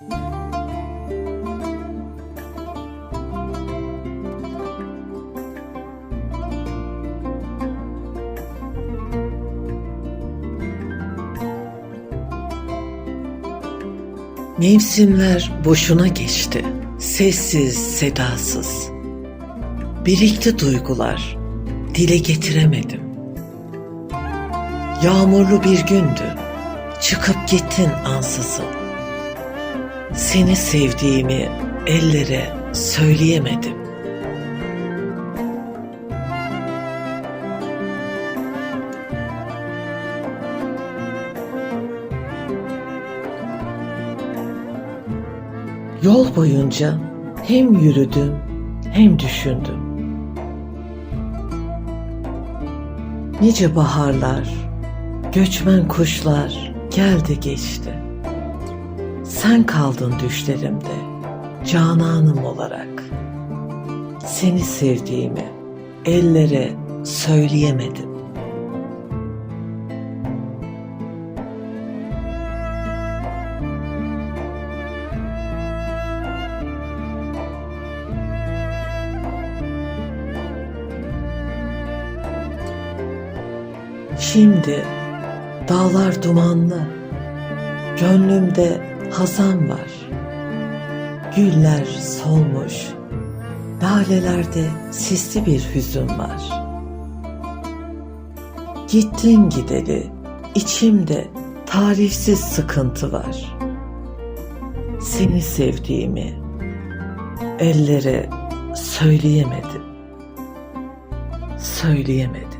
Mevsimler boşuna geçti. Sessiz, sedasız. Birikti duygular. Dile getiremedim. Yağmurlu bir gündü. Çıkıp gittin ansızın. Seni sevdiğimi ellere söyleyemedim. Yol boyunca hem yürüdüm hem düşündüm. Nice baharlar, göçmen kuşlar geldi geçti. Sen kaldın düşlerimde, cananım olarak. Seni sevdiğimi ellere söyleyemedim. Şimdi dağlar dumanlı, gönlümde hazan var. Güller solmuş, lalelerde sisli bir hüzün var. Gittin gideli, içimde tarifsiz sıkıntı var. Seni sevdiğimi ellere söyleyemedim. Söyleyemedim.